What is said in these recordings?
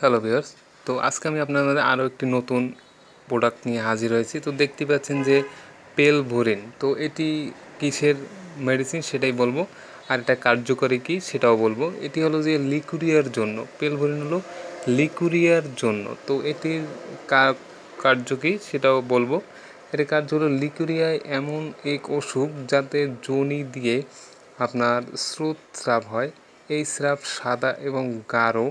Hello viewers তো আজকে আমি আপনাদের আরও একটি নতুন প্রোডাক্ট নিয়ে হাজির হয়েছি। তো দেখতে পাচ্ছেন যে পেলভোরিন, তো এটি কিসের মেডিসিন সেটাই বলব। আর এটা কার্যকরী কী সেটাও বলব। এটি হলো যে লিকুরিয়ার জন্য পেল পেলভোরিন হলো লিকুরিয়ার জন্য। তো এটির কার্য কী সেটাও বলব। এর কার্য হলো লিকুরিয়ায় এমন এক অসুখ যাতে যোনি দিয়ে আপনার স্রোত স্রাব হয়। এই স্রাব সাদা এবং গাঢ়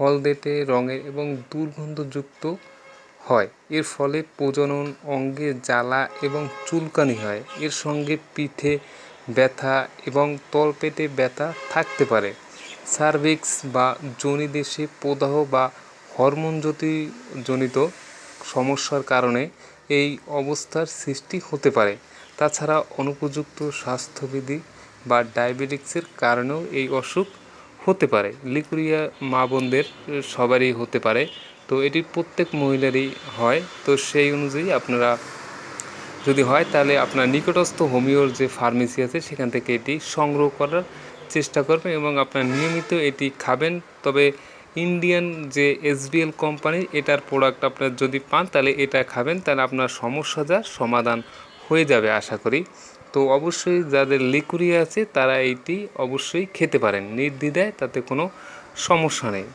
হলদেটে রঙের এবং দুর্গন্ধযুক্ত হয়। এর ফলে প্রজনন অঙ্গে জ্বালা এবং চুলকানি হয়। এর সঙ্গে পিঠে ব্যথা এবং তলপেটে ব্যথা থাকতে পারে। সার্ভিক্স বা যোনিদেশে প্রদাহ বা হরমোনজ্যোতি জনিত সমস্যার কারণে এই অবস্থার সৃষ্টি হতে পারে। তাছাড়া অনুপযুক্ত স্বাস্থ্যবিধি বা ডায়াবেটিক্সের কারণেও এই অসুখ হতে পারে। লিকুরিয়া মা বোনদের সবারই হতে পারে। তো এটি প্রত্যেক মহিলারই হয়। তো সেই অনুযায়ী আপনারা যদি হয়, তাহলে আপনার নিকটস্থ হোমিওর যে ফার্মেসি আছে, সেখান থেকে এটি সংগ্রহ করার চেষ্টা করবেন এবং আপনার নিয়মিত এটি খাবেন। তবে ইন্ডিয়ান যে এসবিএল কোম্পানি, এটার প্রোডাক্ট আপনার যদি পান, তাহলে এটা খাবেন। তাহলে আপনার সমস্যা যা সমাধান হয়ে যাবে, আশা করি। তো অবশ্যই যাদের লিকুরিয়া আছে তারা এইটি অবশ্যই খেতে পারেন। নির্দ্বিধায় তাতে কোনো সমস্যা নেই।